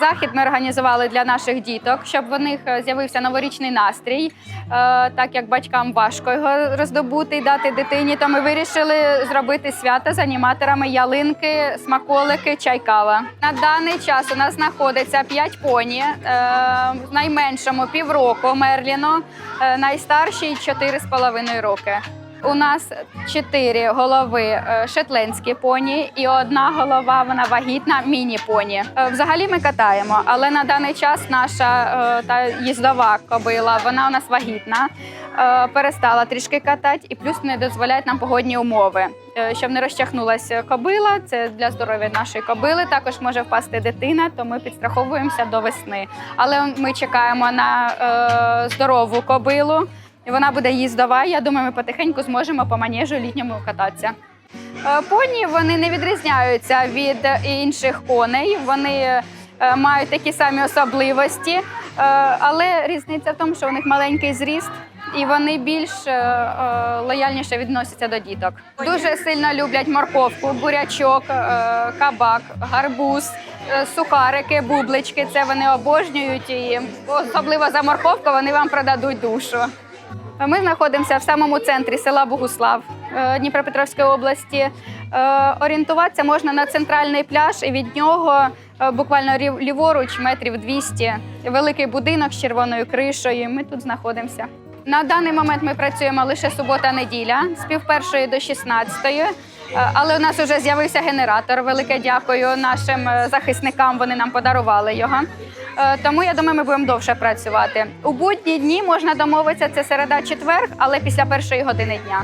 Захід ми організували для наших діток, щоб в них е, з'явився новорічний настрій. Е, Так як батькам важко його роздобути і дати дитині, то ми вирішили зробити свято з аніматорами ялинки, смаколики, чай кава. На даний час у нас знаходиться 5 поні, е, в найменшому півроку Мерліну, найстаршій 4,5 роки. У нас чотири голови е, поні і одна голова, вона вагітна, міні-поні. Е, Взагалі ми катаємо, але на даний час наша е, та їздова кобила, вона у нас вагітна, перестала трішки катати і плюс не дозволяють нам погодні умови. Щоб не розчахнулася кобила, це для здоров'я нашої кобили. Також може впасти дитина, то ми підстраховуємося до весни. Але ми чекаємо на здорову кобилу. І вона буде їздова. Я думаю, ми потихеньку зможемо по манежу літньому кататися. Е, Поні вони не відрізняються від інших коней. Вони е, мають такі самі особливості, е, але різниця в тому, що у них маленький зріст. І вони більш лояльніше відносяться до діток. Дуже сильно люблять морковку, бурячок, кабак, гарбуз, сухарики, бублички. Це вони обожнюють і особливо за морковку вони вам продадуть душу. Ми знаходимося в самому центрі села Богуслав е, Дніпропетровської області. Е, Орієнтуватися можна на центральний пляж, і від нього е, буквально ліворуч, метрів 200. Великий будинок з червоною кришою. Ми тут знаходимося. На даний момент ми працюємо лише субота-неділя з пів першої до 16. Е, Але у нас вже з'явився генератор. Велике дякую нашим е, захисникам. Вони нам подарували його. Е, Тому я думаю, ми будемо довше працювати. У будні дні можна домовитися це середа четверг, але після першої години дня.